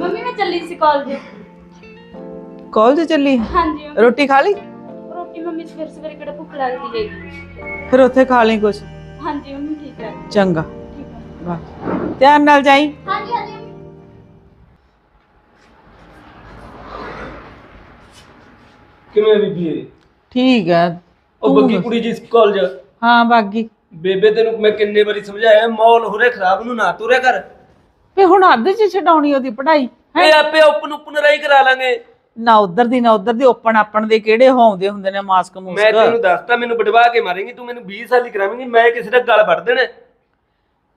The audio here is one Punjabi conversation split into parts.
ਮੰਮੀ ਮੈਂ ਚੱਲੀ ਸੀ ਕਾਲਜ ਕਾਲਜ ਚੱਲੀ? ਹਾਂਜੀ। ਮੰਮੀ। ਰੋਟੀ ਖਾ ਲਈ? ਰੋਟੀ ਮੰਮੀ ਸਵੇਰ ਸਵੇਰੇ ਕਿਹੜਾ ਭੁੱਖ ਲੱਗਦੀ ਹੈਗੀ। ਫਿਰ ਉੱਥੇ ਖਾ ਲਈ ਕੁਛ? ਹਾਂਜੀ ਮੰਮੀ ਠੀਕ ਹੈ। ਚੰਗਾ। ਠੀਕ ਹੈ। ਵਾਹ। ਧਿਆਨ ਨਾਲ ਜਾਈ। ਹਾਂਜੀ ਹਾਂਜੀ। ਕਿਵੇਂ ਬੀਬੀ ਠੀਕ ਹੈ। ਉਹ ਬੱਗੀ। ਕੁੜੀ ਜੀ ਕਾਲਜ ਹਾਂ ਬਾਗੀ। ਬੇਬੇ ਤੈਨੂੰ ਮੈਂ ਕਿੰਨੇ ਵਾਰੀ ਸਮਝਾਇਆ ਮੌਲ ਹੋਰੇ ਖਰਾਬ ਨੂੰ ਨਾ ਤੁਰਿਆ ਕਰ। ਵੀ ਹੁਣ ਅੱਧ ਚ ਛਡਾਉਣੀ ਉਹਦੀ ਪੜ੍ਹਾਈ ਇਹ ਆਪੇ ਓਪਨ ਓਪਨ ਰਾਈ ਕਰਾ ਲਾਂਗੇ। ਨਾ ਉਧਰ ਦੀ ਨਾ ਉਧਰ ਦੀ ਓਪਨ ਆਪਣ ਦੇ ਕਿਹੜੇ ਹੋਉਂਦੇ ਹੁੰਦੇ ਨੇ ਮਾਸਕ ਮੈਂ ਮੂਸਕ ਤੈਨੂੰ ਦੱਸਤਾ ਮੈਨੂੰ ਵਡਵਾ ਕੇ ਮਾਰੇਂਗੀ ਤੂੰ ਮੈਨੂੰ 20 ਸਾਲ ਹੀ ਕਰਾਵੇਂਗੀ ਮੈਂ ਕਿਸੇ ਦਾ ਗਲ ਵੱਢ ਦੇਣਾ।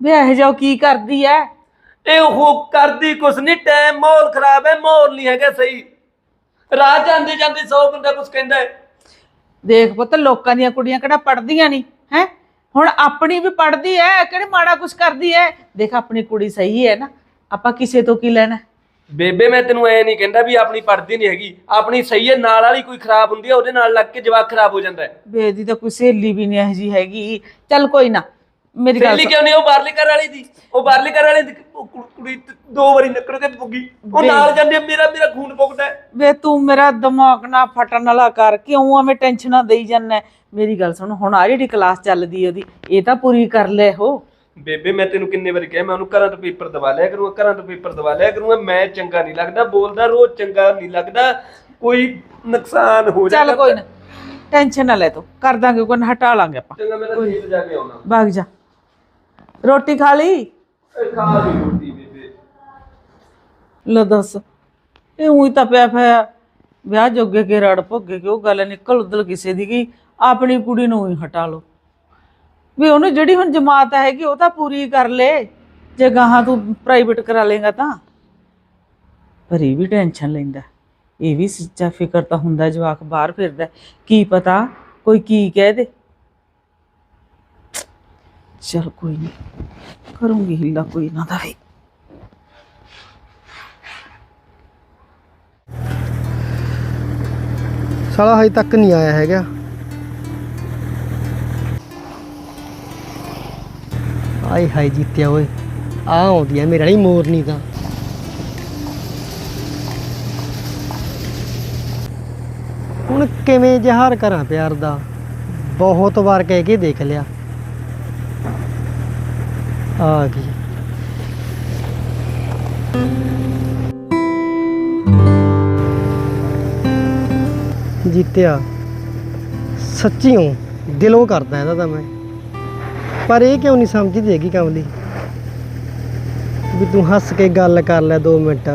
ਵੀ ਇਹ ਜਾਓ ਕੀ ਕਰਦੀ ਐ? ਇਹ ਉਹ ਕਰਦੀ ਕੁਛ ਨਹੀਂ ਟਾਈਮ ਮਾਹੌਲ ਖਰਾਬ ਹੈ ਮਾਹੌਲ ਨਹੀਂ ਹੈਗਾ ਸਹੀ। ਰਾਹ ਜਾਂਦੇ ਜਾਂਦੇ 100 ਬੰਦਾ ਕੁਛ ਕਹਿੰਦਾ ਹੈ। ਦੇਖ ਪੁੱਤ ਲੋਕਾਂ ਦੀਆਂ ਕੁੜੀਆਂ ਕਿਹੜਾ ਪੜਦੀਆਂ ਨਹੀਂ ਹੈ? ਹੁਣ ਆਪਣੀ ਵੀ ਪੜਦੀ ਐ ਕਿਹੜੇ ਮਾੜਾ ਕੁਛ ਕਰਦੀ ਐ? ਦੇਖ ਆਪਣੀ ਕੁੜੀ ਸਹੀ ਹੈ ਨਾ। ਆਪਾਂ ਕਿਸੇ ਤੋਂ ਕੀ ਲੈਣਾ? ਬੇਬੇ ਮੈਂ ਤੈਨੂੰ ਐ ਨਹੀਂ ਕਹਿੰਦਾ ਵੀ ਆਪਣੀ ਪੜਦੀ ਨਹੀਂ ਹੈਗੀ। ਆਪਣੀ ਸਹੀ ਹੈ ਨਾਲ ਵਾਲੀ ਕੋਈ ਖਰਾਬ ਹੁੰਦੀ ਹੈ ਉਹਦੇ ਨਾਲ ਲੱਗ ਕੇ ਜਵਾਕ ਖਰਾਬ ਹੋ ਜਾਂਦਾ ਹੈ ਬੇਦੀ ਤਾਂ ਕੋਈ ਸਹੇਲੀ ਵੀ ਨਹੀਂ ਇਹੋ ਜੀ ਹੈਗੀ। ਚੱਲ ਕੋਈ ਨਾ ਮੇਰੀ ਗੱਲ ਸਹੇਲੀ ਸੁਣ। ਕਿਉਂ ਨਹੀਂ ਉਹ ਬਾਹਰਲੀ ਘਰ ਵਾਲੀ ਦੀ। ਉਹ ਬਾਹਰਲੀ ਘਰ ਵਾਲੀ ਦੀ ਉਹ ਕੁ- ਕੁੜੀ ਤੇ ਦੋ ਵਾਰੀ ਨਿਕਲ ਕੇ ਪੁੱਗੀ ਉਹ ਬੇ- ਨਾਲ ਜਾਂਦੇ ਮੇਰਾ ਮੇਰਾ ਖੂਨ ਪੁੱਗਦਾ ਹੈ। ਵੇ ਤੂੰ ਮੇਰਾ ਦਿਮਾਗ ਨਾ ਫਟਣ ਵਾਲਾ ਕਰ ਕਿਉਂ ਐਵੇਂ ਟੈਨਸ਼ਨਾਂ ਦੇਈ ਜਾਂਦਾ ਮੇਰੀ ਗੱਲ ਸੁਣ ਹੁਣ ਆ ਜਿਹੜੀ ਕਲਾਸ ਚੱਲਦੀ ਹੈ ਉਹਦੀ ਇਹ ਤਾਂ ਪੂਰੀ ਕਰ ਲੈ ਹੋ ਬੇਬੇ ਮੈਂ ਤੈਨੂੰ ਕਿੰਨੇ ਵਾਰੀ ਕਿਹਾ ਮੈਂ ਉਹਨੂੰ ਘਰਾਂ ਤੋਂ ਪੇਪਰ ਦਵਾ ਲਿਆ ਕਰੂੰਗਾ ਘਰਾਂ ਤੋਂ ਪੇਪਰ ਦਵਾ ਲਿਆ ਕਰੂੰਗਾ ਮੈਂ ਚੰਗਾ ਨਹੀਂ ਲੱਗਦਾ ਬੋਲਦਾ ਰੋਜ਼ ਚੰਗਾ ਨਹੀਂ ਲੱਗਦਾ ਕੋਈ ਨੁਕਸਾਨ ਹੋ ਚੱਲ ਕੋਈ ਨਾ ਟੈਨਸ਼ਨ ਨਾ ਲੈ ਤੂੰ ਕਰ ਦਾਂਗੇ ਕੋਈ ਨਾ ਹਟਾ ਲਾਂਗੇ ਆਪਾਂ। ਚੰਗਾ ਮੈਂ ਤਾਂ ਖੇਤ ਜਾ ਕੇ ਆਉਣਾ। ਭਾਗ ਜਾ। ਰੋਟੀ ਖਾ ਲਈ? ਇਹ ਖਾ ਲਈ ਰੋਟੀ ਬੇਬੇ। ਲੈ ਦੱਸ ਇਹ ਉਹੀ ਤਾਂ ਪਿਆ ਪਿਆ ਵਿਆਹ ਜੋਗੇ ਕੇ ਰੜ ਭੋਗੇ ਕਿ ਉਹ ਗੱਲ ਨਿਕਲ ਉਦਲ ਕਿਸੇ ਦੀ ਗਈ। ਆਪਣੀ ਕੁੜੀ ਨੂੰ ਹੀ ਹਟਾ ਲਓ। ਵੀ ਉਹਨੂੰ ਜਿਹੜੀ ਹੁਣ ਜਮਾਤ ਹੈਗੀ ਉਹ ਤਾਂ ਪੂਰੀ ਕਰ ਲੈ। ਜੇ ਗਾਹਾਂ ਤੂੰ ਪ੍ਰਾਈਵੇਟ ਕਰਾ ਲੇਗਾ ਤਾਂ। ਪਰ ਇਹ ਵੀ ਟੈਨਸ਼ਨ ਲੈਂਦਾ। ਇਹ ਵੀ ਸੱਚਾ ਫਿਕਰ ਤਾਂ ਹੁੰਦਾ ਜਵਾਕ ਬਾਹਰ ਫਿਰਦਾ। ਕੀ ਪਤਾ ਕੋਈ ਕੀ ਕਹਿ ਦੇ। ਚਲ ਕੋਈ ਨਹੀਂ ਕਰੂੰਗੀ ਹਿੱਲਾ ਕੋਈ ਇਹਨਾਂ ਦਾ ਵੀ। ਸਾਲਾ ਹਜੇ ਤੱਕ ਨਹੀਂ ਆਇਆ ਹੈਗਾ। ਆਏ ਹਾਏ ਜੀਤਿਆ ਓਏ ਆ ਆਉਂਦੀ ਆ, ਮੇਰੇ ਵਾਲੀ ਮੋਰਨੀ ਤਾਂ ਹੁਣ ਕਿਵੇਂ ਜ਼ਹਾਰ ਕਰਾਂ ਪਿਆਰ ਦਾ? ਬਹੁਤ ਵਾਰ ਕਹਿ ਕੇ ਦੇਖ ਲਿਆ। ਆ ਗਈ। ਜੀਤਿਆ ਸੱਚੀਓ ਦਿਲੋਂ ਕਰਦਾ ਇਹਦਾ ਤਾਂ ਮੈਂ। ਪਰ ਇਹ ਕਿਉਂ ਨਹੀਂ ਸਮਝਦੀ ਹੈਗੀ ਕਮਲੀ? ਵੀ ਤੂੰ ਹੱਸ ਕੇ ਗੱਲ ਕਰ ਲੈ 2 ਮਿੰਟ।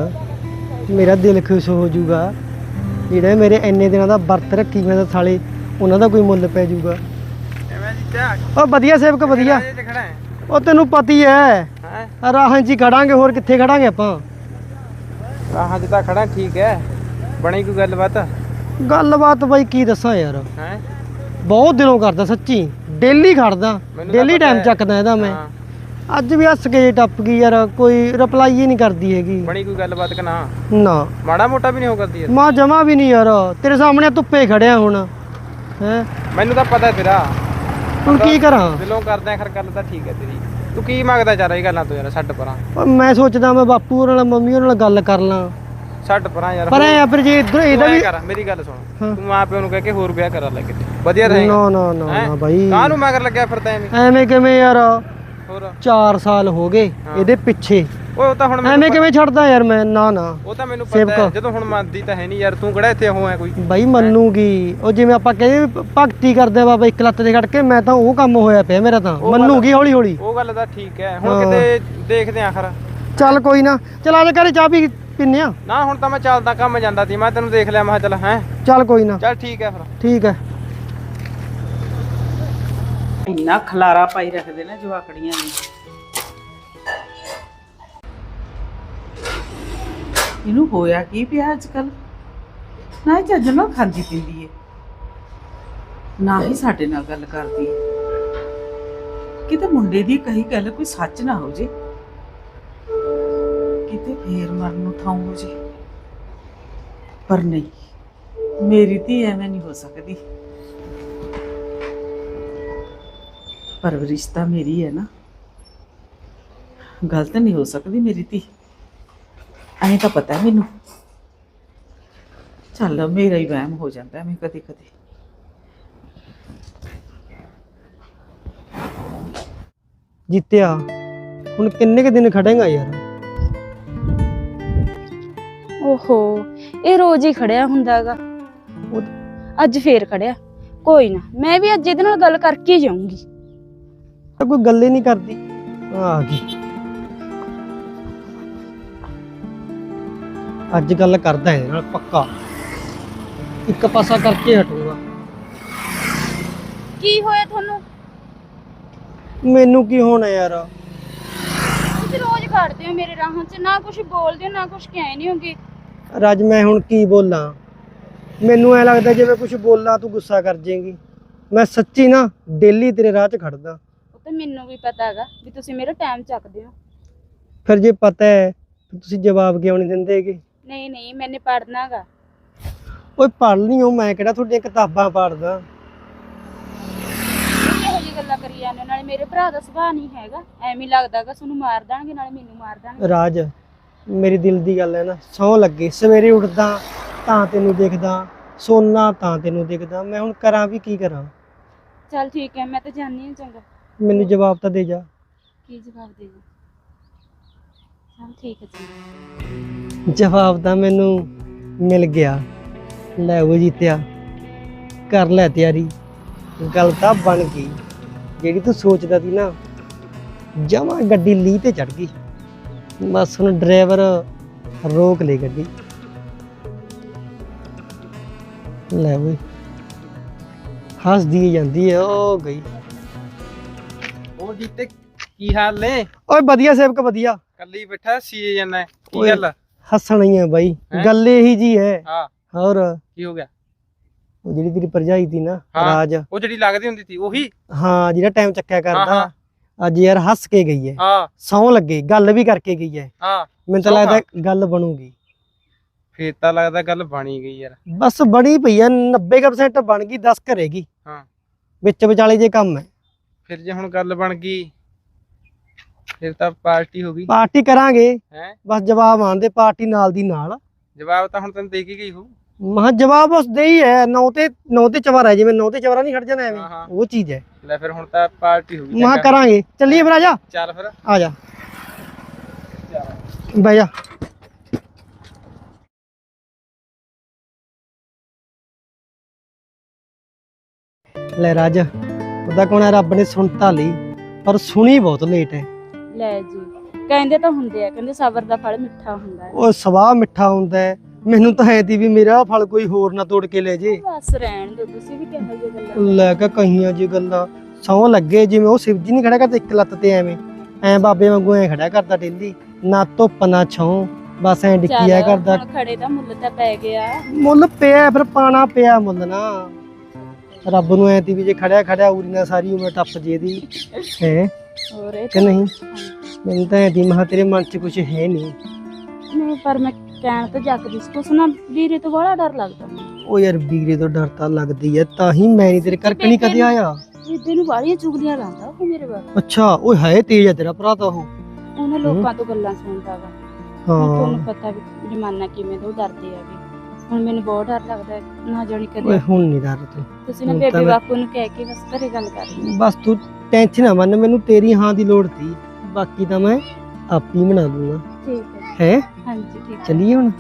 ਮੇਰਾ ਦਿਲ ਖੁਸ਼ ਹੋ ਜਾਊਗਾ। ਜਿਹੜਾ ਮੇਰੇ ਇੰਨੇ ਦਿਨਾਂ ਦਾ ਵਰਤ ਰੱਖੀ ਮੈਂ ਤਾਂ ਸਾਲੇ ਉਹਨਾਂ ਦਾ ਕੋਈ ਮੁੱਲ ਪੈ ਜਾਊਗਾ। ਉਹ ਵਧੀਆ ਸੇਵਕ ਵਧੀਆ। ਉਹ ਤੈਨੂੰ ਪਤੀ ਹੈ? ਰਾਹਾਂ 'ਚ ਹੀ ਖੜਾਂਗੇ ਹੋਰ ਕਿੱਥੇ ਖੜਾਂਗੇ ਆਪਾਂ? ਰਾਹਾਂ 'ਚ ਤਾਂ ਖੜਾ ਠੀਕ ਹੈ ਬਣੀ ਕੋਈ ਗੱਲਬਾਤ? ਗੱਲਬਾਤ ਬਾਈ ਕੀ ਦੱਸਾਂ ਯਾਰ। ਹੈ? ਬਹੁਤ ਦਿਲੋਂ ਕਰਦਾ ਸੱਚੀ। ਡੇਲੀ ਖੜਦਾ। ਮੈਨੂੰ ਤਾਂ ਡੇਲੀ ਪਤਾ ਟਾਈਮ ਹੈ। ਚੱਕਦਾ ਇਹਦਾ ਮੈਂ। ਅੱਜ ਵੀ ਹੱਸ ਕੇ ਟੱਪ ਗਈ ਯਾਰ ਕੋਈ ਰਿਪਲਾਈ ਹੀ ਨਹੀਂ ਕਰਦੀ ਹੈਗੀ। ਬਣੀ ਕੋਈ ਗੱਲਬਾਤ ਕਿ ਨਾ? ਨਾ। ਮਾੜਾ ਮੋਟਾ ਵੀ ਨਹੀਂ ਹੋ ਕਰਦੀ ਯਾਰ। ਮਾਂ ਜਮਾ ਵੀ ਨਹੀਂ ਯਾਰ। ਤੇਰੇ ਸਾਹਮਣੇ ਧੁੱਪੇ ਖੜਿਆ ਹੁਣ। ਹੈ? ਮੈਨੂੰ ਤਾਂ ਪਤਾ ਤੇਰਾ। ਹੁਣ ਕੀ ਕਰਾਂ? ਦਿਲੋਂ ਕਰਦਾ ਖਰ ਗੱਲ ਤਾਂ ਠੀਕ ਹੈ ਤੇਰੀ। ਤੂੰ ਕੀ ਮੰਗਦਾ ਚਾਹ ਰਹੀ ਗੱਲਾਂ ਤੋਂ ਯਾਰ ਛੱਡ ਪਰਾਂ। ਉਹ ਮੈਂ ਸੋਚਦਾ ਮੈਂ ਬਾਪੂ ਹੋਰਾਂ ਨਾਲ ਮੰਮੀ ਹੋਰਾਂ ਨਾਲ ਗੱਲ ਕਰ ਲਾਂ। ਛੱਡ ਪਰਾਂ ਯਾਰ ਪਰ ਐ ਆ ਫਿਰ ਜੇ ਇੱਧਰ ਇਹਦਾ ਵੀ ਕਰ ਮੇਰੀ ਗੱਲ ਸੁਣ। ਤੂੰ ਮਾਂ ਪਿਓ ਨੂੰ ਕਹਿ ਕੇ ਹੋਰ ਵਿਆਹ ਕਰਾ ਲੈ ਕਿਤੇ। ਵਧੀਆ ਰਹੇਗਾ ਨਾ ਨਾ ਨਾ ਨਾ ਬਾਈ। ਕਾਹਨੂੰ ਮਗਰ ਲੱਗਿਆ ਫਿਰਦਾ ਐਵੇਂ? ਐਵੇਂ ਕਿਵੇਂ ਯਾਰ? ਹੋਰ। 4 ਸਾਲ ਹੋ ਗਏ ਇਹਦੇ ਪਿੱਛੇ। ਓਏ ਉਹ ਤਾਂ ਹੁਣ ਮੈਨੂੰ ਐਵੇਂ ਕਿਵੇਂ ਛੱਡਦਾ ਯਾਰ ਮੈਂ? ਨਾ ਨਾ। ਉਹ ਤਾਂ ਮੈਨੂੰ ਪਤਾ ਸੇਵਕ। ਹੈ ਜਦੋਂ ਹੁਣ ਮੰਨਦੀ ਤਾਂ ਹੈ ਨਹੀਂ ਯਾਰ ਤੂੰ ਕਿਹੜਾ ਇੱਥੇ ਹੋ ਹੈ ਕੋਈ? ਬਾਈ ਮੰਨੂਗੀ। ਉਹ ਜਿਵੇਂ ਆਪਾਂ ਕਹਿੰਦੇ ਭਗਤੀ ਕਰਦੇ ਆ ਬਾਬਾ ਇੱਕ ਲੱਤ ਤੇ ਖੜ ਕੇ ਮੈਂ ਤਾਂ ਉਹ ਕੰਮ ਹੋਇਆ ਪਿਆ ਮੇਰਾ ਤਾਂ। ਉਹ ਗੱਲ- ਮੰਨੂਗੀ ਹੌਲੀ ਹੌਲੀ ਉਹ ਗੱਲ ਤਾਂ ਠੀਕ ਹੈ। ਹੁਣ ਹਾਂ। ਕਿਤੇ ਦੇਖਦੇ ਆਂ ਆਖਰ ਚੱਲ ਕੋਈ ਨਾ। ਚਲ ਆ ਜਾ ਘਰੇ ਚਾਹ ਵੀ ਪੀਨੇ ਆ। ਨਾ ਹੁਣ ਤਾਂ ਮੈਂ ਚੱਲਦਾ ਕੰਮ ਜਾਂਦਾ ਸੀ ਮੈਂ ਤੈਨੂੰ ਦੇਖ ਲਿਆ ਮੈਂ ਕਿਹਾ ਚੱਲ ਹੈ? ਚੱਲ ਕੋਈ ਨਾ। ਚੱਲ ਠੀਕ ਹੈ ਫਿਰ। ਠੀਕ ਹੈ। ਇੰਨਾ ਖਲਾਰਾ ਪਾਈ ਰੱਖਦੇ ਨੇ ਜਵਾਕੜੀਆਂ ਨੇ। ਇਹਨੂੰ ਹੋਇਆ ਕੀ ਪਿਆ ਅੱਜ ਕੱਲ ਨਾ ਇਹ ਚੱਜ ਨਾਲ ਖਾਂਦੀ ਪੀਂਦੀ ਏ। ਨਾ ਹੀ ਸਾਡੇ ਨਾਲ ਗੱਲ ਕਰਦੀ ਏ। ਕਿਤੇ ਮੁੰਡੇ ਦੀ ਕਹੀ ਗੱਲ ਕੋਈ ਸੱਚ ਨਾ ਹੋ ਜੇ। ਕਿਤੇ ਫੇਰ ਮਰਨ ਨੂੰ ਥਾਂ ਹੋ ਜੇ। ਪਰ ਨਹੀਂ, ਮੇਰੀ ਧੀ ਐਵੇਂ ਨਹੀਂ ਹੋ ਸਕਦੀ। ਪਰਵਰਿਸ਼ ਤਾਂ ਮੇਰੀ ਹੈ ਨਾ। ਗਲਤ ਨਹੀਂ ਹੋ ਸਕਦੀ ਮੇਰੀ ਧੀ। ਐਂ ਤਾਂ ਪਤਾ ਹੈ ਮੈਨੂੰ। ਚੱਲ ਮੇਰਾ ਹੀ ਵਹਿਮ ਹੋ ਜਾਂਦਾ ਐਵੇਂ ਕਦੇ ਕਦੇ। ਜਿੱਤਿਆ ਹੁਣ ਕਿੰਨੇ ਕ ਦਿਨ ਖੜੇਗਾ ਯਾਰ? ਓਹੋ ਇਹ ਰੋਜ਼ ਹੀ ਖੜਿਆ ਹੁੰਦਾਗਾ। ਅੱਜ ਫੇਰ ਖੜਿਆ। ਕੋਈ ਨਾ ਮੈਂ ਵੀ ਅੱਜ ਇਹਦੇ ਨਾਲ ਗੱਲ ਕਰਕੇ ਜਾਊਂਗੀ। ਤਾਂ ਕੋਈ ਗੱਲ ਹੀ ਨਹੀਂ ਕਰਦੀ। ਆ ਗਈ। ਅੱਜ ਗੱਲ ਕਰਦਾ ਇਹਦੇ ਨਾਲ ਪੱਕਾ। ਇੱਕ ਪਾਸਾ ਕਰਕੇ ਹਟੂਗਾ। ਕੀ ਹੋਇਆ ਤੁਹਾਨੂੰ? ਮੈਨੂੰ ਕੀ ਹੋਣਾ ਯਾਰ? ਤੁਸੀਂ ਰੋਜ਼ ਖੜਦੇ ਹੋ ਮੇਰੇ ਰਾਹਾਂ 'ਚ ਨਾ ਕੁਝ ਬੋਲਦੇ ਹੋ ਨਾ ਕੁਝ ਕਹਿ ਨਹੀਂ ਹੋਗੇ। ਰਾਜ ਮੈਂ ਹੁਣ ਕੀ ਬੋਲਾਂ? ਮੈਨੂੰ ਐ ਲੱਗਦਾ ਜੇ ਮੈਂ ਕੁਝ ਬੋਲਾਂ ਤੂੰ ਗੁੱਸਾ ਕਰ ਜਾਏਂਗੀ। ਮੈਂ ਸੱਚੀ ਨਾ ਡੇਲੀ ਤੇਰੇ ਰਾਹ 'ਚ ਖੜਦਾ। ਉਹ ਤਾਂ ਮੈਨੂੰ ਵੀ ਪਤਾ ਹੈਗਾ ਵੀ ਤੁਸੀਂ ਮੇਰਾ ਟਾਈਮ ਚੱਕਦੇ ਹੋ। ਫਿਰ ਜੇ ਪਤਾ ਹੈ ਤੁਸੀਂ ਜਵਾਬ ਕਿਉਂ ਨਹੀਂ ਦਿੰਦੇਗੇ? ਨਹੀਂ ਨਹੀਂ ਮੈਨੇ ਪੜਨਾਗਾ ਓਏ ਪੜ੍ਹ ਲਈ ਹੋ ਮੈਂ ਕਿਹੜਾ ਤੁਹਾਡੀਆਂ ਕਿਤਾਬਾਂ ਪੜ੍ਹਦਾ? ਇਹੋ ਜਿਹੀ ਗੱਲਾਂ ਕਰੀ ਜਾਂਦੇ ਹੋ, ਨਾਲੇ ਮੇਰੇ ਭਰਾ ਦਾ ਸੁਭਾਅ ਨਹੀਂ ਹੈਗਾ। ਐਵੇਂ ਹੀ ਲੱਗਦਾਗਾ ਤੁਹਾਨੂੰ ਮਾਰ ਦੇਣਗੇ ਨਾਲੇ ਮੈਨੂੰ ਮਾਰ ਦੇਣਗੇ। ਰਾਜ ਮੇਰੀ ਦਿਲ ਦੀ ਗੱਲ ਹੈ ਨਾ ਸੌ ਲੱਗੇ। ਸਵੇਰੇ ਉੱਠਦਾ ਤਾਂ ਤੈਨੂੰ ਦੇਖਦਾ ਸੋਨਾ ਤਾਂ ਤੈਨੂੰ ਦੇਖਦਾ। ਮੈਂ ਹੁਣ ਕਰਾਂ ਵੀ ਕੀ ਕਰਾਂ? ਚੱਲ ਠੀਕ ਹੈ ਮੈਂ ਤਾਂ ਜਾਣੀ ਹਾਂ ਚੰਗਾ। ਮੈਨੂੰ ਜਵਾਬ ਤਾਂ ਦੇ ਜਾ। ਕੀ ਜਵਾਬ ਦੇਵਾਂ ਠੀਕ ਹੈ ਜਵਾਬ ਤਾਂ ਮੈਨੂੰ ਮਿਲ ਗਿਆ। ਲੈ ਉਹ ਜੀਤਿਆ ਕਰ ਲੈ ਤਿਆਰੀ। ਗੱਲ ਤਾਂ ਬਣ ਗਈ। ਜਿਹੜੀ ਤੂੰ ਸੋਚਦਾ ਸੀ ਨਾ ਜਮਾ ਗੱਡੀ ਲੀ ਤੇ ਚੜ ਗਈ। ਬਸ ਹੁਣ ਡਰਾਈਵਰ ਰੋਕ ਲੈ ਗੱਡੀ। ਲੈ ਓਏ ਹੱਸਦੀ ਜਾਂਦੀ ਹੈ ਉਹ ਗਈ। ਉਹ ਜੀਤੇ ਕੀ ਹਾਲ ਨੇ? ਓਏ ਵਧੀਆ ਸੇਵਕ ਵਧੀਆ। ਕੱਲੀ ਬੈਠਾ ਸੀਏ ਜਾਨਾ ਕੀ। ਗੱਲ ਹੱਸਣਾ ਹੀ ਹੈ ਬਾਈ? ਗੱਲ ਇਹੀ ਜੀ ਹੈ। ਹਾਂ। ਹੋਰ? ਕੀ ਹੋ ਗਿਆ? ਉਹ ਜਿਹੜੀ ਤੇਰੀ ਭਰਜਾਈ ਸੀ ਨਾ। ਰਾਜ। ਉਹ ਜਿਹੜੀ ਲੱਗਦੀ ਹੁੰਦੀ ਸੀ ਉਹੀ? ਹਾਂ ਜਿਹੜਾ ਟਾਈਮ ਚੱਕਿਆ ਕਰਦਾ ਅੱਜ ਯਾਰ ਹੱਸ ਕੇ ਗਈ ਹੈ। ਹਾਂ। ਸੌ ਲੱਗੇ ਗੱਲ ਵੀ ਕਰਕੇ ਗਈ ਹੈ। ਹਾਂ ਮੈਨੂੰ ਤਾਂ ਲੱਗਦਾ ਗੱਲ ਬਣੂਗੀ। ਫੇਰ ਤਾਂ ਲੱਗਦਾ ਗੱਲ ਬਣੀ ਗਈ ਯਾਰ। ਬਸ ਬਣੀ ਪਈ ਹੈ 90% ਬਣ ਗਈ 10 ਕਰੇਗੀ ਹਾਂ। ਵਿੱਚ ਵਿਚਾਲੇ ਜੇ ਕੰਮ ਹੈ। ਫਿਰ ਜੇ ਹੁਣ ਗੱਲ ਬਣ ਗਈ ਫਿਰ ਤਾਂ ਪਾਰਟੀ ਹੋ ਗਈ। ਪਾਰਟੀ ਕਰਾਂਗੇ। ਹੈ? ਬਸ ਜਵਾਬ ਆਉਂਦੇ ਪਾਰਟੀ ਨਾਲ ਦੀ ਨਾਲ। ਜਵਾਬ ਤਾਂ ਹੁਣ ਤੈਨੂੰ ਦੇ ਕੇ ਗਈ ਹੋ ਮਹਾ ਜਵਾਬ ਉਸ ਦੇ ਹੀ ਹੈ ਨੌ ਤੇ ਨੌ ਤੇ ਚਵਾਰਾ ਜਿਵੇਂ ਨੌ ਤੇ ਚਵਾਰਾ ਨਹੀਂ ਖੜ ਜਾਣਾ ਹਾਂ, ਐਵੇਂ। ਹਾਂ। ਉਹ ਚੀਜ਼ ਹੈ। ਲੈ ਫਿਰ ਹੁਣ ਤਾਂ ਪਾਰਟੀ ਹੋ ਗਈ ਮਹਾ। ਕਰਾਂਗੇ। ਚੱਲੀਏ ਫਿਰ ਆ ਜਾ। ਚੱਲ ਫਿਰ। ਆ ਜਾ। ਬਹਿ ਜਾ। ਲੈ ਰਾਜ ਉਹਦਾ ਕੋਣਾ ਰੱਬ ਨੇ ਸੁਣਤਾ ਲਈ ਪਰ ਸੁਣੀ ਬਹੁਤ ਲੇਟ ਹੈ। ਲੈ ਜੀ। ਕਹਿੰਦੇ ਤਾਂ ਹੁੰਦੇ ਆ ਕਹਿੰਦੇ ਸਬਰ ਦਾ ਫਲ ਮਿੱਠਾ ਹੁੰਦਾ ਹੈ। ਉਹ ਸਵਾਹ ਮਿੱਠਾ ਹੁੰਦਾ ਹੈ। ਮੈਨੂੰ ਤਾਂ ਐ ਤੀ ਵੀ ਮੇਰਾ ਫਲ ਕੋਈ ਹੋਰ ਨਾ ਤੋੜ ਕੇ ਲੈ ਜੇ। ਬਸ ਰਹਿਣ ਦਿਓ ਤੁਸੀਂ ਵੀ ਕਿਹੋ ਜਿਹੀ ਗੱਲਾਂ ਲੈ ਕੇ ਕਹੀਆਂ ਜੀ ਗੱਲਾਂ। ਸੌ ਲੱਗੇ ਜਿਵੇਂ ਉਹ ਸ਼ਿਵਜੀ ਨਹੀਂ ਖੜਾ ਕਰਦਾ ਇੱਕ ਲੱਤ ਤੇ ਐਵੇਂ। ਐ ਬਾਬੇ ਵਾਂਗੂ ਐ ਖੜਾ ਕਰਦਾ ਡੇਲੀ। ਨਾ ਧੁੱਪ ਨਾ ਛਾਂ ਬਸ ਐ ਚੱਲ, ਕਰਦਾ। ਖੜੇ ਦਾ ਮੁੱਲ ਤਾਂ ਪੈ ਗਿਆ। ਮੁੱਲ ਪਿਆ ਫਿਰ ਪਾਣਾ ਪਿਆ ਮੁੱਲ ਨਾ। ਰੱਬ ਨੂੰ ਐ ਤੀ ਵੀ ਜੇ ਖੜਿਆ ਖੜਿਆ ਉਰੀ ਨਾ ਸਾਰੀ ਉਮਰ ਟੱਪ ਜੇ ਦੀ। ਹੈ? ਹੋਰ ਇਹ ਕਿ ਨਹੀਂ? ਮੈਨੂੰ ਤਾਂ ਐ ਤੀ ਮਹਾ ਤੇਰੇ ਮਨ 'ਚ ਕੁਝ ਹੈ ਨਹੀਂ। ਨਹੀਂ ਪਰ ਮੈਂ ਕਹਿਣ ਤਾਂ ਜੱਕਦੀ ਸੀ ਕੁਛ ਨਾ ਵੀਰੇ ਤੋਂ ਬੜਾ ਡਰ ਲੱਗਦਾ। ਮੈਨੂੰ ਉਹ ਯਾਰ ਵੀਰੇ ਤੋਂ ਡਰ ਤਾਂ ਲੱਗਦੀ ਐ ਤਾਂ ਹੀ ਮੈਂ ਨਹੀਂ ਤੇਰੇ ਕਰਕੇ ਨਹੀਂ ਕਦੇ ਆਇਆ। ਵੀਰੇ ਨੂੰ ਬਾਹਲੀਆਂ ਚੁਗਲੀਆਂ ਲਾਉਂਦਾ ਉਹ ਮੇਰੇ ਬਾਰੇ ਅੱਛਾ ਓਏ ਹੈ ਤੇਜ ਆ ਤੇਰਾ ਭਰਾ ਤਾਂ ਉਹ। ਉਹਨਾਂ ਲੋਕਾਂ ਤੋਂ ਗੱਲਾਂ ਸੁਣਦਾ ਵਾ। ਹੁਣ ਹਾਂ। ਤੁਹਾਨੂੰ ਪਤਾ ਵੀ ਜ਼ਮਾਨਾ ਕਿਵੇਂ ਦਾ ਉਹ ਡਰਦੇ ਆਗੇ ਹੁਣ ਮੈਨੂੰ ਬਹੁਤ ਡਰ ਲੱਗਦਾ ਹੈ, ਨਾ ਜਾਣੀ ਓਏ ਕਦੇ ਹੁਣ ਨਹੀਂ ਡਰ ਤੂੰ ਤੁਸੀਂ ਨਾ ਹੁਣ ਤਾਂ ਬੇਬੇ ਮੈਂ- ਬਾਪੂ ਨੂੰ ਕਹਿ ਕੇ ਬਸ ਘਰੇ ਗੱਲ ਕਰ ਬਸ ਤੂੰ ਟੈਨਸ਼ਨ ਨਾ ਮੰਨ ਮੈਨੂੰ ਤੇਰੀ ਹਾਂ ਦੀ ਲੋੜ ਸੀ। ਬਾਕੀ ਤਾਂ ਮੈਂ ਆਪ ਹੀ ਬਣਾ ਲੂੰਗਾ। ਠੀਕ ਹੈ। ਹੈ? ਹਾਂਜੀ ਠੀਕ ਹੈ। ਚੱਲੀਏ ਹੁਣ?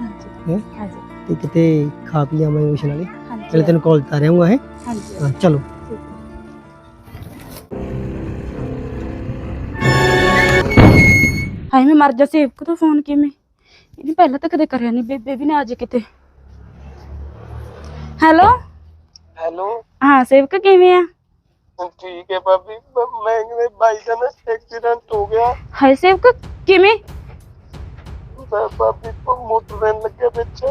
ਹਾਂਜੀ। ਹੈਂ? ਹਾਂਜੀ। ਤੇ ਕਿਤੇ ਖਾ ਪੀ ਆਵਾਂਗੇ ਉਸ ਨਾਲੇ ਹਾਂਜੀ। ਚਲ ਤੈਨੂੰ ਕਾਲ ਤਾਂ ਰਹੂੰਗਾ ਹੈ? ਹਾਂਜੀ। ਹਾਂ, ਚਲੋ। ਹਾਏ ਮੈਂ ਮਰ ਜਾ ਸੇਵਕ ਤੋਂ ਫੋਨ ਕਿਵੇਂ? ਇਹਨੇ ਪਹਿਲਾਂ ਤਾਂ ਕਦੇ ਕਰਿਆ ਨਹੀਂ ਬੇਬੇ ਵੀ ਨਾ ਅਜੇ ਕਿਤੇ। ਹੈਲੋ? ਹੈਲੋ? ਹਾਂ ਸੇਵਕ ਕਿਵੇਂ ਆ? ਠੀਕ ਹੈ ਭਾਬੀ ਮੈਂ ਕਿਵੇਂ ਬਾਈ ਦਾ ਨਾ ਐਕਸੀਡੈਂਟ ਹੋ ਗਿਆ ਹਾਏ ਸੇਵਕ ਕਿਵੇਂ ਭਾਬੀ ਮੋਟਰ ਵੈਨ ਲੱਗਿਆ ਵਿੱਚ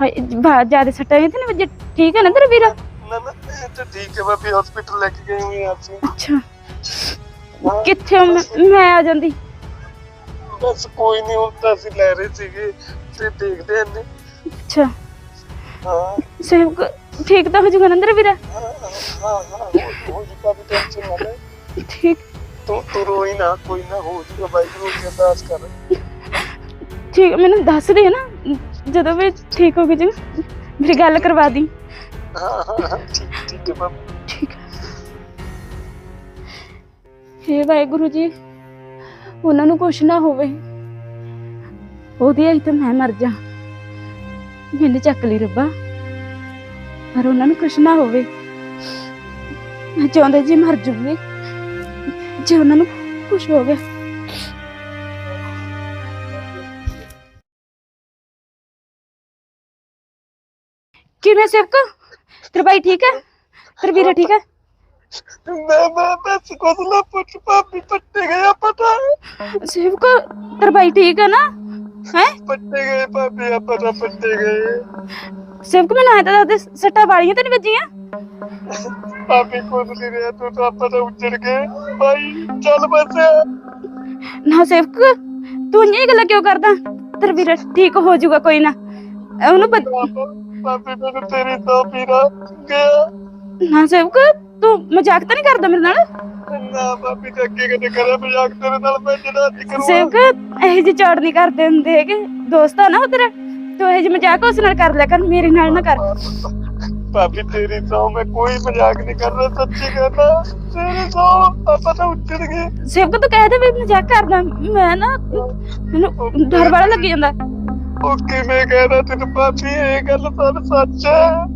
ਹਾਏ ਬਾਹਰ ਜ਼ਿਆਦਾ ਸੱਟਾਂ ਨਹੀਂ ਤੇ ਨੀ ਵੱਜੇ ਠੀਕ ਹੈ ਨਾ ਤੇਰਾ ਵੀਰਾ ਨਾ ਨਾ ਇਹ ਤਾਂ ਠੀਕ ਹੈ ਭਾਬੀ ਹਸਪੀਟਲ ਲੈ ਕੇ ਗਏ ਹੋਏ ਅਸੀਂ ਅੱਛਾ ਕਿੱਥੇ ਹੋ? ਮੈਂ ਮੈਂ ਆ ਜਾਂਦੀ ਬਸ ਕੋਈ ਨਹੀਂ ਹੁਣ ਤਾਂ ਅਸੀਂ ਲੈ ਰਹੇ ਸੀਗੇ ਤੇ ਦੇਖਦੇ ਆਂ ਨੇ ਅੱਛਾ ਹਾਂ ਸੇਵਕ ਠੀਕ ਤਾਂ ਹੋ ਜੂਗਾ ਨਾ ਵੀਰਾ? ਹੋ ਜੀ ਭਾਬੀ ਟੈਨਸ਼ਨ ਨਾ ਲੈ ਠੀਕ। ਤੂੰ ਤੂੰ ਰੋਈ ਨਾ ਕੋਈ ਨਾ ਹੋ ਜੂਗਾ ਵਾਹਿਗੁਰੂ ਅੱਗੇ ਅਰਦਾਸ ਕਰ ਠੀਕ, ਮੈਨੂੰ ਦੱਸ ਦੇ ਨਾ, ਜਦੋਂ ਵੀ ਠੀਕ ਹੋ ਗਈ ਜੀ, ਮੇਰੀ ਗੱਲ ਕਰਵਾ ਦੀ। ਹਾਂ ਠੀਕ ਠੀਕ ਹੈ ਬਾਬਾ ਠੀਕ। ਹੈ ਵਾਹਿਗੁਰੂ ਜੀ, ਉਹਨਾਂ ਨੂੰ ਕੁਛ ਨਾ ਹੋਵੇ। ਉਹਦੀ ਆਈ ਤਾਂ ਮੈਂ ਮਰ ਜਾ। ਮੈਨੂੰ ਚੱਕ ਲਈ ਰੱਬਾ। ਪਰ ਉਹਨਾਂ ਨੂੰ ਕੁਛ ਨਾ ਹੋਵੇ। ਮੈਂ ਚਾਹੁੰਦੇ ਜੀ ਮਰ ਜੂਗੀ ਜੇ ਉਹਨਾਂ ਨੂੰ ਕੁਛ ਹੋ ਗਿਆ ਕਿਵੇਂ ਸੇਵਕ? ਤੇਰਾ ਭਾਈ ਠੀਕ ਹੈ? ਤੇਰਾ ਵੀਰਾ ਠੀਕ ਹੈ? ਮੈਂ ਮੈਂ ਬਸ ਕੁਝ ਨਾ ਪੁੱਛ ਭਾਬੀ ਪੱਟੇ ਗਏ ਪਤਾ। ਸੇਵਕ ਤੇਰਾ ਭਾਈ ਠੀਕ ਹੈ ਨਾ? ਹੈ? ਪੱਟੇ ਗਏ ਭਾਬੀ ਆਪਾਂ ਤਾਂ ਪੱਟੇ ਗਏ। ਸੇਵਕ ਮੈਨੂੰ ਆਇਆ ਤਾਂ ਦੱਸ ਸੱਟਾਂ ਵਾਲੀਆਂ ਤਾਂ ਨਹੀਂ ਵੱਜੀਆਂ? ਭਾਬੀ ਕੁਝ ਨਹੀਂ ਰਿਹਾ ਤੂੰ ਤਾਂ ਆਪਾਂ ਤਾਂ ਉੱਜੜ ਗਏ। ਭਾਈ ਚੱਲ ਬਸ। ਨਾ ਸੇਵਕ ਤੂੰ ਇਹ ਗੱਲਾਂ ਕਿਉਂ ਕਰਦਾ? ਤੇਰਾ ਵੀਰਾ ਠੀਕ ਹੋ ਜਾਊਗਾ ਕੋਈ ਨਾ। ਉਹਨੂੰ ਪਤ- ਭਾਬੀ ਮੈਨੂੰ ਤੇਰੀ ਤੋਂ ਪੀਰਾ ਗਿਆ। ਨਾ ਸੇਵਕ ਤੂੰ ਮਜ਼ਾਕ ਤਾਂ ਨਹੀਂ ਕਰਦਾ ਮੇਰੇ ਨਾਲ? ਨਾ ਭਾਬੀ ਤੇ ਅੱਗੇ ਕਦੇ ਕਰਿਆ ਮਜ਼ਾਕ ਤੇਰੇ ਨਾਲ ਮੈਂ ਜਿਹੜਾ ਅੱਜ ਕਰੂੰ ਸੇਵਕ ਇਹ ਜਿਹੀ ਚੌੜ ਨਹੀਂ ਕਰਦੇ ਹੁੰਦੇ ਹੈਗੇ। ਦੋਸਤ ਆ ਨਾ ਉਹ ਤੇਰਾ। ਤੂੰ ਇਹ ਜਿਹੀ ਮਜ਼ਾਕ ਉਸ ਨਾਲ ਕਰ ਲਿਆ ਕਰ ਮੇਰੇ ਨਾਲ ਨਾ ਕਰ। ਭਾਬੀ ਤੇਰੀ ਤੋਂ ਮੈਂ ਕੋਈ ਮਜ਼ਾਕ ਨਹੀਂ ਕਰ ਰਿਹਾ ਸੱਚੀ ਕਹਿੰਦਾ ਤੇਰੀ ਤੋਂ ਆਪਾਂ ਤਾਂ ਉੱਜੜ ਗਏ। ਸੇਵਕ ਤੂੰ ਕਹਿ ਦੇ ਵੀ ਮਜ਼ਾਕ ਕਰਦਾ ਮੈਂ ਨਾ ਮੈਨੂੰ ਡਰ ਵਾਲਾ ਲੱਗੀ ਜਾਂਦਾ। ਉਹ ਕਿਵੇਂ ਕਹਿਦਾ ਤੈਨੂੰ ਭਾਬੀ ਇਹ ਗੱਲ ਤਾਂ ਸੱਚ ਹੈ।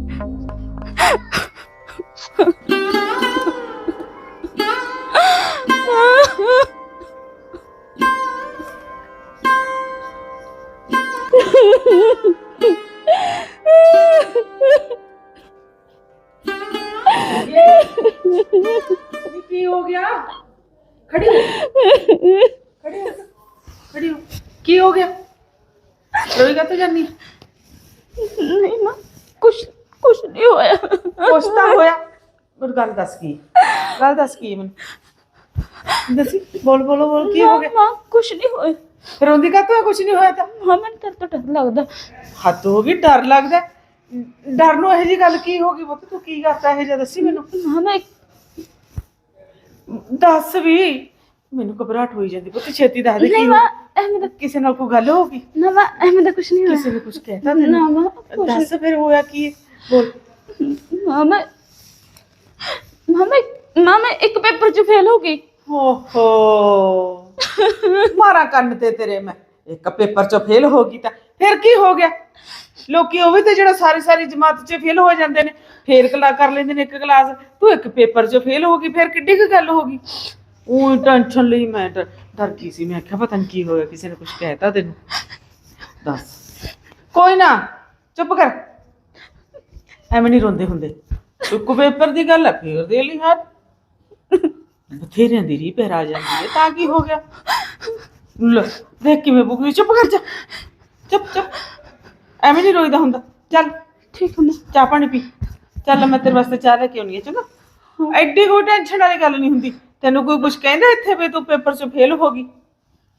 ਕੀ ਹੋ ਗਿਆ ਖੜੀ ਹੋ ਖੜੀ ਹੋ ਖੜੀ ਹੋ ਕੀ ਹੋ ਗਿਆ ਰੋਈ ਕਾ ਤੂੰ ਜਾਨੀ ਨਹੀਂ ਨਾ ਕੁਛ ਕੁਛ ਨਹੀਂ ਹੋਇਆ ਕੁਛ ਤਾਂ ਹੋਇਆ ਮੈਨੂੰ ਗੱਲ ਦੱਸ ਕੀ ਗੱਲ ਦੱਸ ਕੀ ਹੈ ਮੈਨੂੰ ਦੱਸੀ ਬੋਲ ਬੋਲੋ ਬੋਲ ਕੀ ਹੋ ਗਿਆ ਮਾਂ ਕੁਛ ਨਹੀਂ ਹੋਇਆ ਰੋਂਦੀ ਕਾ ਤੂੰ ਕੁਛ ਨਹੀਂ ਹੋਇਆ ਤਾਂ? ਹਾਂ ਮੈਨੂੰ ਤੇਰੇ ਤੋਂ ਡਰ ਲੱਗਦਾ। ਹੱਦ ਹੋ ਗਈ ਡਰ ਲੱਗਦਾ। ਡਰ ਨੂੰ ਇਹੋ ਜੀ ਗੱਲ ਕੀ ਹੋ ਗਈ ਪੁੱਤ? ਤੂੰ ਕੀ ਕਰਤਾ ਇਹ ਜਿਹਾ? ਦੱਸੀ ਮੈਨੂੰ। ਹਾਂ ਮੈਂ ਦੱਸ ਵੀ ਮੈਨੂੰ ਘਬਰਾਹਟ ਹੋਈ ਜਾਂਦੀ ਪੁੱਤ। ਛੇਤੀ ਦੱਸ ਦੇ ਨਹੀਂ ਮਾਂ ਐਵੇਂ ਦਾ ਕਿਸੇ ਨਾਲ ਕੋਈ ਗੱਲ ਹੋ ਗਈ? ਨਾ ਮਾਂ ਐਵੇਂ ਦਾ ਕੁਛ ਨਹੀਂ ਕਿਸੇ ਹੋਇਆ ਨੇ ਕੁਝ ਕਹਿਤਾ ਨਾ ਤੈਨੂੰ ਕੁਛ ਦੱਸ ਫਿਰ ਹੋਇਆ ਕੀ ਹੈ? ਬੋਲ। ਮਾਂ ਮੈਂ ਮਾਂ ਮੈਂ ਮਾਂ ਮੈਂ ਇੱਕ ਪੇਪਰ ਚ ਫੇਲ ਹੋ ਗਈ। ਓਹੋ। ਮਾਰਾ ਕੰਨ ਤੇ ਤੇਰੇ ਮੈਂ। ਇੱਕ ਪੇਪਰ ਚੋਂ ਫੇਲ ਹੋ ਗਈ ਤਾਂ ਫਿਰ ਕੀ ਹੋ ਗਿਆ? ਲੋਕੀ ਉਹ ਵੀ ਤੇ ਜਿਹੜਾ ਸਾਰੀ ਸਾਰੀ ਜਮਾਤ 'ਚ ਫੇਲ ਹੋ ਜਾਂਦੇ ਨੇ। ਫੇਰ ਕਲਾ ਕਰ ਲੈਂਦੇ ਨੇ ਇੱਕ ਕਲਾਸ। ਤੂੰ ਇੱਕ ਪੇਪਰ 'ਚ ਫੇਲ ਹੋ ਗਈ, ਫਿਰ ਕਿੱਡੀ ਕੁ ਗੱਲ ਹੋ ਗਈ? ਉਹ ਟੈਨਸ਼ਨ ਲਈ ਮੈਂ ਡਰ ਡਰ ਗਈ ਸੀ। ਮੈਂ ਆਖਿਆ, ਪਤਾ ਨਹੀਂ ਕੀ ਹੋਇਆ, ਕਿਸੇ ਨੇ ਕੁਝ ਕਹਿਤਾ ਤੈਨੂੰ। ਦੱਸ। ਕੋਈ ਨਾ, ਚੁੱਪ ਕਰ। ਐਵੇਂ ਨਹੀਂ ਰੋਂਦੇ ਹੁੰਦੇ। ਇੱਕ ਪੇਪਰ ਦੀ ਗੱਲ ਹੈ, ਫੇਰ ਦੇ ਲਈ ਹੱਥ। ਬਥੇਰਿਆਂ ਦੀ ਰੀ ਆ ਜਾਂਦੀ ਹੈ ਤਾਂ ਕੀ ਹੋ ਗਿਆ? ਲੈ ਦੇਖ ਕਿਵੇਂ ਬੁਕੀ ਚੁੱਪ ਕਰ ਜਾ ਚੁੱਪ ਚੁੱਪ। ਐਵੇਂ ਨਹੀਂ ਰੋਈਦਾ ਹੁੰਦਾ। ਚੱਲ ਠੀਕ ਹੁੰਦਾ। ਚਾਹ ਪਾਣੀ ਪੀ। ਚੱਲ ਮੈਂ ਤੇਰੇ ਵਾਸਤੇ ਚਾਹ ਲੈ ਕੇ ਆਉਣੀ ਹੈ ਚੰਗਾ? ਐਡੀ ਕੋਈ ਟੈਨਸ਼ਨ ਵਾਲੀ ਗੱਲ ਨਹੀਂ ਹੁੰਦੀ। ਤੈਨੂੰ ਕੋਈ ਕੁਝ ਕਹਿੰਦਾ ਇੱਥੇ ਵੀ ਤੂੰ ਪੇਪਰ 'ਚ ਫੇਲ ਹੋ ਗਈ?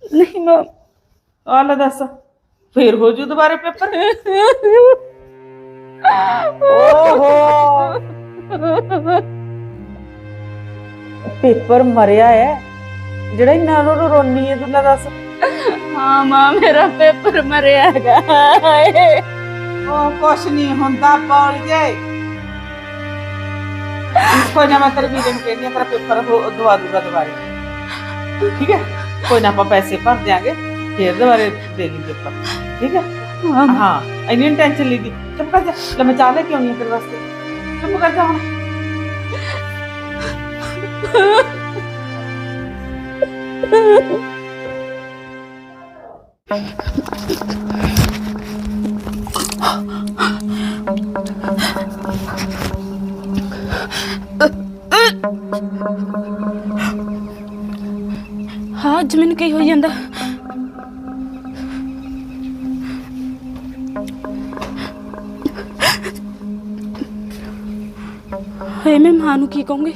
ਨਹੀਂ ਮਾਂ ਆ ਲੈ ਦੱਸ ਫੇਰ ਹੋ ਜੂ ਦੁਬਾਰਾ ਪੇਪਰ? ਓਹੋ। ਪੇਪਰ ਮਰਿਆ ਹੈ। ਜਿਹੜਾ ਇੰਨਾ ਰੋ ਰੋ ਰੋਣੀ ਹੈ ਤੂੰ ਲੈ ਦੱਸ। ਹਾਂ ਮਾਂ ਮੇਰਾ ਪੇਪਰ ਮਰਿਆ ਹੈਗਾ। ਹਾਏ। ਉਹ ਕੁਛ ਨਹੀਂ ਹੁੰਦਾ ਜੇ। ਕੋਈ ਨਾ ਮੈਂ ਤੇਰੇ ਵੀਰੇ ਨੂੰ ਕਹਿੰਦੀ ਹਾਂ, ਤੇਰਾ ਪੇਪਰ ਹੋ- ਦਵਾ ਦੂਗਾ ਦੁਬਾਰੇ। ਠੀਕ ਹੈ? ਕੋਈ ਨਾ ਆਪਾਂ ਪੈਸੇ ਭਰ ਦਿਆਂਗੇ ਫੇਰ ਦੁਬਾਰੇ ਦੇ ਲਈ ਪੇਪਰ ਠੀਕ ਹੈ? ਹਾਂ। ਹਾਂ ਇੰਨੀ ਟੈਨਸ਼ਨ ਲਈ ਦੀ ਚੁੱਪ ਕਰ ਜਾ। ਲੈ ਮੈਂ ਚਾਹ ਲੈ ਕੇ ਆਉਣੀ ਤੇਰੇ ਵਾਸਤੇ। ਚੁੱਪ ਕਰ ਜਾ ਹੁਣ। ਹਾਂ ਅੱਜ ਮੈਨੂੰ ਕੀ ਹੋ ਜਾਂਦਾ? ਹੇ ਮੈਂ ਮਾਂ ਨੂੰ ਕੀ ਕਹੂੰਗੀ?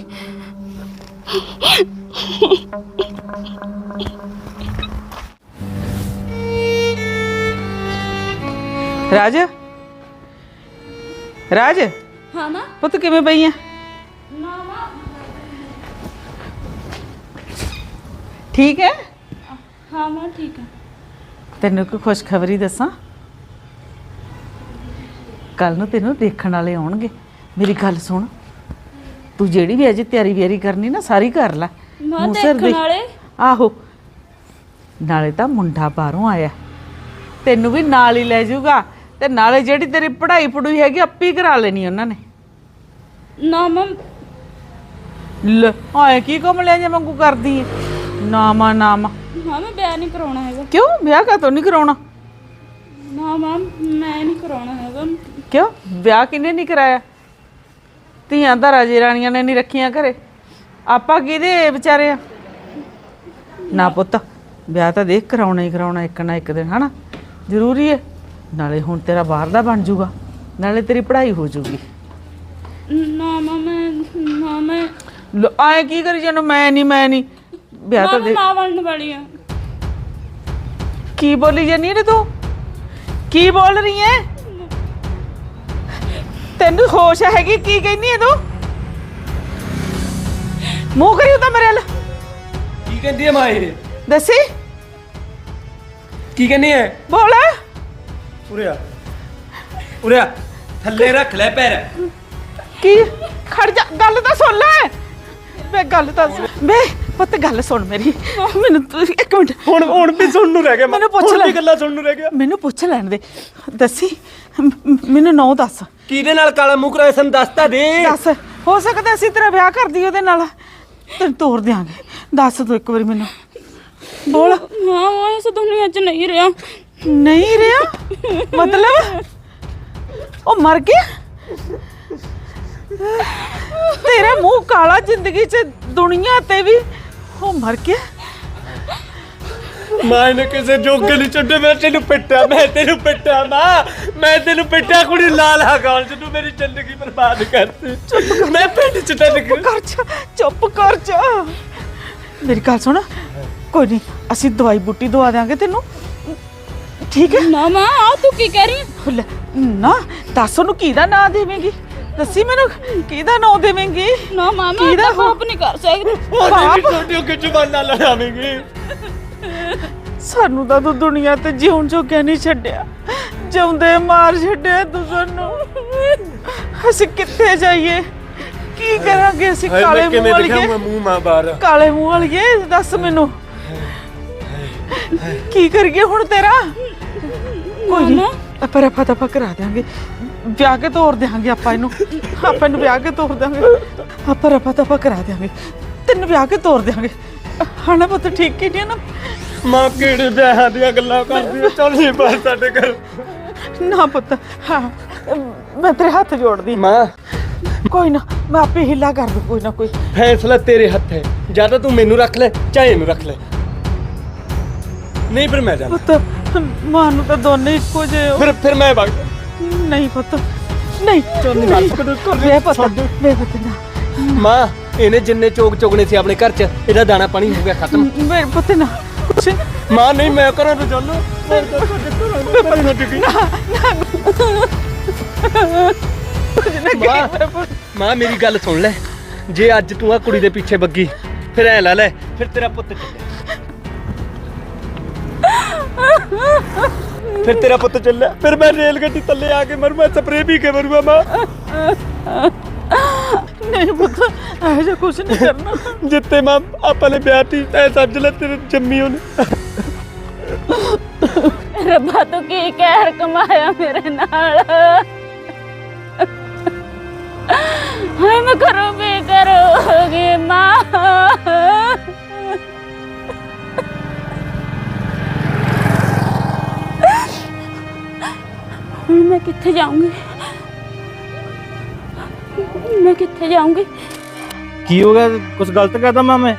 ਰਾਜ? ਰਾਜ? ਹਾਂ ਮਾਂ। ਪੁੱਤ ਕਿਵੇਂ ਪਈ ਆ? ਠੀਕ ਹੈ? ਹਾਂ ਮਾਂ ਠੀਕ ਹੈ ਤੈਨੂੰ ਕੋਈ ਖੁਸ਼ਖਬਰੀ ਦੱਸਾਂ? ਕੱਲ ਨੂੰ ਤੈਨੂੰ ਦੇਖਣ ਵਾਲੇ ਆਉਣਗੇ। ਮੇਰੀ ਗੱਲ ਸੁਣ। ਤੂੰ ਜਿਹੜੀ ਵੀ ਅਜੇ ਤਿਆਰੀ ਵਿਆਰੀ ਕਰਨੀ ਨਾ ਸਾਰੀ ਕਰ ਲੈ। ਮਾਂ ਮੂੰਹ ਸਿਰ ਦੇਖਣ ਦੇਖ- ਵਾਲੇ। ਆਹੋ। ਨਾਲੇ ਤਾਂ ਮੁੰਡਾ ਬਾਹਰੋਂ ਆਇਆ। ਤੈਨੂੰ ਵੀ ਨਾਲ ਹੀ ਲੈ ਜਾਊਗਾ। ਤੇ ਨਾਲੇ ਜਿਹੜੀ ਤੇਰੀ ਪੜ੍ਹਾਈ ਪੜੂਈ ਹੈਗੀ ਆਪੀ ਕਰਾ ਲੈਣੀ ਉਹਨਾਂ ਨੇ। ਨਾ ਮਾਂ ਲੈ ਆਏ ਕੀ ਕੰਮ ਲੈ ਜਾ ਵਾਂਗੂ ਕਰਦੀ ਏ ਨਾਮਾ ਨਾਮਾ। ਮਾਂ ਮੈਂ ਵਿਆਹ ਨਹੀਂ ਕਰਾਉਣਾ ਹੈਗਾ। ਕਿਉਂ? ਵਿਆਹ ਕਾ ਨਹੀਂ ਕਰਾਉਣਾ? ਨਾ ਮਾਂ ਮੈਂ ਨਹੀਂ ਕਰਾਉਣਾ ਹੈਗਾ। ਕਿਉਂ? ਵਿਆਹ ਕਿਨੇ ਨਹੀਂ ਕਰਾਇਆ? ਧੀਆਂ ਦਾ ਰਾਜੇ ਰਾਣੀਆਂ ਨੇ ਨਹੀਂ ਰੱਖੀਆਂ ਘਰੇ। ਆਪਾਂ ਕਿਹਦੇ ਵਿਚਾਰੇ ਆ? ਨਾ ਪੁੱਤ ਵਿਆਹ ਤਾਂ ਦੇਖ ਕਰਾਉਣਾ ਹੀ ਕਰਾਉਣਾ ਇੱਕ ਨਾ ਇੱਕ ਦਿਨ ਹਨਾ? ਜ਼ਰੂਰੀ ਹੈ। ਨਾਲੇ ਹੁਣ ਤੇਰਾ ਬਾਹਰ ਦਾ ਬਣ ਜਾਊਗਾ ਨਾਲੇ ਤੇਰੀ ਪੜ੍ਹਾਈ ਹੋ ਜਾਊਗੀ। ਨਾ ਮਾਂ ਮੈਂ ਨਾ ਮੈਂ ਆਏਂ ਕੀ ਕਰੀ ਜਾਨੂੰ ਮੈਂ ਨਹੀਂ ਮੈਂ ਨਹੀਂ ਵਿਆਹ ਤਾਂ ਦੇਖ ਮਾਂ ਬਣਨ ਵਾਲੀ ਆ। ਕੀ ਬੋਲੀ ਜਾਨੀ ਰੇ ਤੂੰ? ਕੀ ਬੋਲ ਰਹੀ ਹੈ ਤੈਨੂੰ ਹੋਸ਼ ਹੈਗੀ ਕੀ ਕਹਿੰਦੀ ਹੈ ਤੂੰ? ਮੂੰਹ ਕਰੀ ਤਾਂ ਮੇਰੇ ਵੱਲ। ਕੀ ਕਹਿੰਦੀ ਹੈ ਮਾਂ ਇਹ ਦੱਸੀ। ਕੀ ਕਹਿੰਦੀ ਹੈ ਬੋਲ। ਉਰਿਆ ਉਰਿਆ ਥੱਲੇ ਰੱਖ ਲੈ ਪੈਰ। ਕੀ? ਖੜ ਜਾ। ਗੱਲ ਤਾਂ ਸੁਣ ਲੈ। ਵੇ ਗੱਲ ਤਾਂ ਸੁਣ ਵੇ ਪੁੱਤ ਗੱਲ ਸੁਣ ਮੇਰੀ। ਮੈਨੂੰ ਤੂੰ ਇੱਕ ਮਿੰਟ। ਹੁਣ ਹੁਣ ਵੀ ਸੁਣਨ ਨੂੰ ਰਹਿ ਗਿਆ। ਮੈਨੂੰ ਪੁੱਛ ਲੈ। ਗੱਲਾਂ ਸੁਣਨ ਨੂੰ ਰਹਿ ਗਿਆ। ਮੈਨੂੰ ਪੁੱਛ ਲੈਣ ਦੇ। ਦੱਸੀ। ਮ- ਮ- ਮੈਨੂੰ ਨੌ ਦੱਸ। ਕਿਹਦੇ ਨਾਲ ਕਾਲਾ ਮੂੰਹ ਕਰਾਇਆ ਸਾਨੂੰ ਦੱਸਤਾ ਦੇ। ਦੱਸ। ਹੋ ਸਕਦਾ ਅਸੀਂ ਤੇਰਾ ਵਿਆਹ ਕਰਦੀ ਉਹਦੇ ਨਾਲ। ਤੈਨੂੰ ਤੋਰ ਦਿਆਂਗੇ। ਦੱਸ ਤੂੰ ਇੱਕ ਵਾਰੀ ਮੈਨੂੰ। ਬੋਲ। ਹਾਂ ਉਹ ਇਸ ਦੁਨੀਆ 'ਚ ਨਹੀਂ ਰਿਹਾ। ਨਹੀਂ ਰਿਹਾ? ਮਤਲਬ? ਉਹ ਮਰ ਗਿਆ? ਤੇਰਾ ਮੂੰਹ ਕਾਲਾ ਜ਼ਿੰਦਗੀ 'ਚ ਦੁਨੀਆ ਤੇ ਵੀ ਉਹ ਮਰ ਗਿਆ। ਮਾਂ ਨੇ ਕਿਸੇ ਜੋਗੇ ਨਹੀਂ ਛੱਡੇ ਮੈਂ ਤੈਨੂੰ ਪਿੱਟਿਆ ਮੈਂ ਤੈਨੂੰ ਪਿੱਟਿਆ ਮਾਂ। ਮੈਂ ਤੈਨੂੰ ਪਿੱਟਿਆ ਕੁੜੀ ਲਾਲ ਹਗਾਲ ਚ ਤੂੰ ਮੇਰੀ ਜ਼ਿੰਦਗੀ ਬਰਬਾਦ ਕਰਤੀ। ਮੈਂ ਪਿੰਡ ਚ ਤੈਨੂੰ ਚੁੱਪ ਕਰ ਜਾ ਚੁੱਪ ਕਰ ਜਾ। ਮੇਰੀ ਗੱਲ ਸੁਣ। ਕੋਈ ਨਹੀਂ ਅਸੀਂ ਦਵਾਈ ਬੂਟੀ ਦਵਾ ਦਿਆਂਗੇ ਤੈਨੂੰ। ਠੀਕ ਹੈ? ਨਾ ਮਾਂ ਆ ਤੂੰ ਕੀ ਕਹਿ ਰਹੀ ਹੈ? ਲੈ, ਨਾ ਦੱਸ ਉਹਨੂੰ ਕਿਹਦਾ ਨਾਂ ਦੇਵੇਂਗੀ? ਦੱਸੀ ਮੈਨੂੰ ਕਿਹਦਾ ਨਾਂ ਦੇਵੇਂਗੀ? ਨਾ ਮਾਂ ਮੈਂ ਕਿਹਦਾ ਪਾਪ ਨਹੀਂ ਕਰ ਸਕਦੀ। ਉਹ ਛੋਟੀ ਹੋ ਕੇ ਜ਼ੁਬਾਨਾਂ ਲੜਾਵੇਂਗੀ। ਸਾਨੂੰ ਤਾਂ ਤੂੰ ਦੁਨੀਆ ਤੇ ਜਿਉਣ ਜੋਗਿਆ ਨਹੀਂ ਛੱਡਿਆ। ਜਿਉਂਦੇ ਮਾਰ ਛੱਡਿਆ ਤੂੰ ਸਾਨੂੰ। ਅਸੀਂ ਕਿੱਥੇ ਜਾਈਏ? ਕੀ ਕਰਾਂਗੇ ਅਸੀਂ ਕਾਲੇ ਮੂੰਹ ਵਾਲੀਏ? ਮੂੰਹ ਮਾਂ ਬਾਹਰ ਕਾਲੇ ਮੂੰਹ ਵਾਲੀਏ ਦੱਸ ਮੈਨੂੰ। ਕੀ ਕਰੀਏ ਹੁਣ ਤੇਰਾ? ਕੋਈ ਨਹੀਂ ਆਪਾਂ ਰਫਾ ਦਫਾ ਕਰਾ ਦਿਆਂਗੇ। ਵਿਆਹ ਕੇ ਤੋਰ ਦਿਆਂਗੇ ਆਪਾਂ ਇਹਨੂੰ। ਆਪਾਂ ਇਹਨੂੰ ਵਿਆਹ ਕੇ ਤੋਰ ਦਿਆਂਗੇ। ਆਪਾਂ ਰਫਾ ਦਫਾ ਕਰਾ ਦਿਆਂਗੇ। ਤੈਨੂੰ ਵਿਆਹ ਕੇ ਤੋਰ ਦਿਆਂਗੇ। ਹਣਾ ਪੁੱਤ ਠੀਕ ਹੀ ਨਹੀਂ ਨਾ? ਮਾਂ ਕਿਹੜੇ ਵਿਆਹਾਂ ਦੀਆਂ ਗੱਲਾਂ ਕਰਦੀ ਹੈ ਚੱਲ ਨਹੀਂ ਬਾਹਰ ਸਾਡੇ ਘਰ। ਨਾ ਪੁੱਤ ਹਾਂ। ਮੈਂ ਤੇਰੇ ਹੱਥ ਜੋੜਦੀ। ਮਾਂ। ਕੋਈ ਨਾ ਮੈਂ ਆਪੇ ਹਿੱਲਾ ਕਰ ਦੂੰ ਕੋਈ ਨਾ ਕੋਈ। ਫੈਸਲਾ ਤੇਰੇ ਹੱਥ ਹੈ। ਜਾਂ ਤਾਂ ਤੂੰ ਮੈਨੂੰ ਰੱਖ ਲੈ ਚਾਹੇ ਇਹਨੂੰ ਰੱਖ ਲੈ। ਨਹੀਂ ਫਿਰ ਮੈਂ ਜਾਣਾ। ਪੁੱਤ ਮਾਂ ਨੂੰ ਤਾਂ ਦੋਨੇ ਇੱਕੋ ਜਿਹੇ ਹੋ। ਫਿਰ ਫਿਰ ਮੈਂ ਵਗ ਨਹੀਂ ਪੁੱਤ ਨਹੀਂ। ਚੱਲ ਨਹੀਂ। ਗੱਲ ਕਦੋਂ ਕਰ ਵੇ ਪੁੱਤ ਵੇ ਪੁੱਤ ਨਾ ਮਾਂ ਇਹਨੇ ਜਿੰਨੇ ਚੋਗ ਚੋਗਣੇ ਸੀ ਆਪਣੇ ਘਰ 'ਚ ਇਹਦਾ ਦਾਣਾ ਪਾਣੀ ਹੋ ਗਿਆ ਖਤਮ। ਮੇਰੇ ਪੁੱਤ ਨਾ ਕੁਛ ਮਾਂ ਨਹੀਂ ਮੈਂ ਕਰਾਂ ਤਾਂ ਚੱਲ ਮੈਂ ਤਾਂ ਤੁਹਾਡੇ ਘਰੋਂ ਪਰੀ ਨਾ ਟਿਕੀ ਮਾਂ ਮਾਂ ਮੇਰੀ ਗੱਲ ਸੁਣ ਲੈ। ਜੇ ਅੱਜ ਤੂੰ ਆ ਕੁੜੀ ਦੇ ਪਿੱਛੇ ਬੱਗੀ ਫਿਰ ਐ ਲਾ ਲੈ ਫਿਰ ਤੇਰਾ ਪੁੱਤ ਚੱਲਿਆ ਫਿਰ ਤੇਰਾ ਪੁੱਤ ਚੱਲਿਆ ਫਿਰ ਮੈਂ ਰੇਲ ਗੱਡੀ ਥੱਲੇ ਆ ਕੇ ਮਰੂ ਮੈਂ ਸਪਰੇ ਵੀ ਕੇ ਮਰੂਗਾ ਮਾਂ ਨਹੀਂ ਪੁੱਤ ਇਹੋ ਜਿਹਾ ਕੁਛ ਨਹੀਂ ਕਰਨਾ ਜਿੱਤੇ ਮਾਂ ਆਪਾਂ ਨੇ ਵਿਆਹ ਤੀ ਐ ਸਮਝ ਲੈ ਤੇਰੇ ਜੰਮੀ ਉਹਨੇ ਰੱਬਾ ਤੂੰ ਕੀ ਕਹਿਰ ਕਮਾਇਆ ਮੇਰੇ ਨਾਲ ਹਾਏ ਮੈਂ ਕਰੋ ਬੇਕਰ ਹੋ ਗਈ ਮਾਂ ਹੁਣ ਮੈਂ ਕਿੱਥੇ ਜਾਊਂਗੀ? ਮੈਂ ਕਿੱਥੇ ਜਾਊਂਗੀ? ਕੀ ਹੋ ਗਿਆ? ਕੁਝ ਗਲਤ ਕਰਦਾ ਮੈਂ ਮੈਂ